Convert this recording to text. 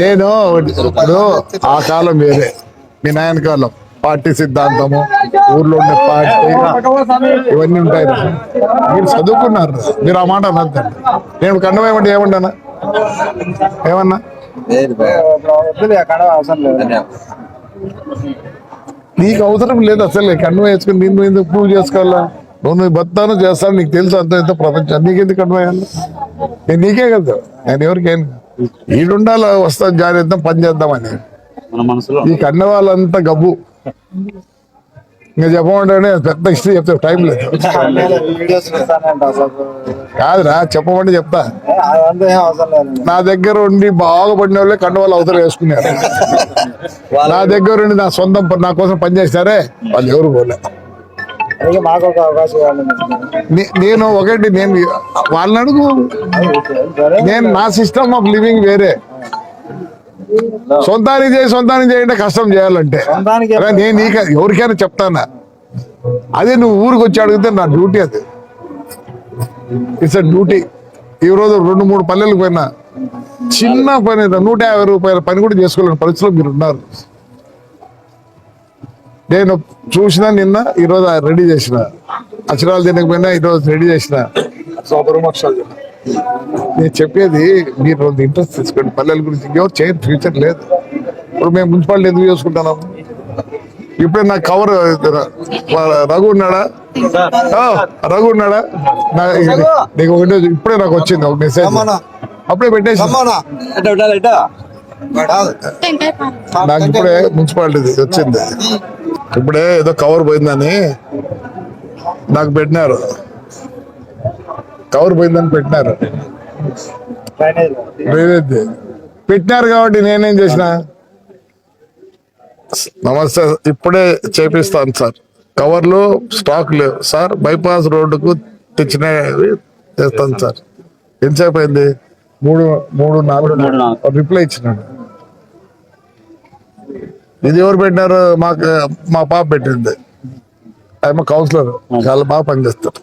నేను ఇప్పుడు ఆ కాలం వేరే. మీ నాయన కాలం. పార్టీ సిద్ధాంతము ఊర్లో ఉండే పార్టీ ఇవన్నీ ఉంటాయి. మీరు చదువుకున్నారు. మీరు ఆ మాట అనద్దండి నేను కన్నమేమంటే ఏమన్నానా ఏమన్నా. నీకు అవసరం లేదు అసలు. కన్ను వేసుకుని నిన్ను ఎందుకు ప్రూవ్ చేసుకోవాలా? నువ్వు నువ్వు బతాను చేస్తాను నీకు తెలుసు అంత ఎంత ప్రపంచం. నీకెందుకు వేయాలి? నేను నీకే కదా. నేను ఎవరికేం ఈడుండాల వస్తాను జాగ్రత్త పని చేద్దామని. ఈ కన్న వాళ్ళంతా గబ్బు. ఇంకా చెప్పమంటే పెద్ద హిస్టరీ చెప్తే టైం లేదు. కాదురా చెప్పమంటే చెప్తా. నా దగ్గర ఉండి బాగుపడిన వాళ్ళే కండ వాళ్ళు అవసరం వేసుకున్నారు. నా దగ్గర ఉండి నా సొంతం నా కోసం పనిచేస్తారే వాళ్ళు ఎవరు పోలే. మాకు ఒక అవకాశం ఇవ్వండి నే- నేను ఒకటి నేను వాళ్ళని అడుగు. నేను నా సిస్టమ్ ఆఫ్ లివింగ్ వేరే. సొంతానికి చేసి సొంతానికి చేయంటే కష్టం చేయాలంటే. నేను నీక ఎవరికైనా చెప్తానా? అదే నువ్వు ఊరికి వచ్చి అడిగితే నా డ్యూటీ అది. ఇట్స్ అ డ్యూటీ ఈ రోజు రెండు మూడు పల్లెలకు పోయినా చిన్న పని నూట యాభై రూపాయల పని కూడా చేసుకోలేని పరిస్థితిలో మీరు ఉన్నారు. నేను చూసిన నిన్న ఈ రోజు రెడీ చేసిన. అక్షరాలు తినకపోయినా ఈ రోజు రెడీ చేసిన. నేను చెప్పేది మీరు రెండు ఇంట్రెస్ట్ తీసుకోండి. పల్లెల గురించి ఇంకెవరు చేయరు ఫ్యూచర్ లేదు. ఇప్పుడు మేము మున్సిపాలిటీ ఎందుకు చేసుకుంటున్నాం? ఇప్పుడే నాకు కవర్ రఘు ఉన్నాడా? ఆ, రఘు ఉన్నాడా? నా- నీకు ఒకటే ఇప్పుడే నాకు వచ్చింది ఒక మెసేజ్ అప్పుడే పెట్టేసి? నాకు ఇప్పుడే మున్సిపాలిటీ వచ్చింది. ఇప్పుడే ఏదో కవర్ పోయిందని నాకు పెట్టినారు. కవర్ పోయిందని పెట్టినారు. డ్రైనేజ్ పెట్టినారు కాబట్టి నేనేం చేసిన? నమస్తే ఇప్పుడే చేపిస్తాను సార్. కవర్లు స్టాక్ లేవు. సార్ బైపాస్ రోడ్డుకు తెచ్చినవి చేస్తాను సార్. ఎంతసేపు అయింది? మూడు మూడు నాలుగు. రిప్లై ఇచ్చినాడు. ఇది ఎవరు పెట్టినారు మాకు మా పాప పెట్టింది. ఆమె కౌన్సిలర్ చాలా బాగా పనిచేస్తారు.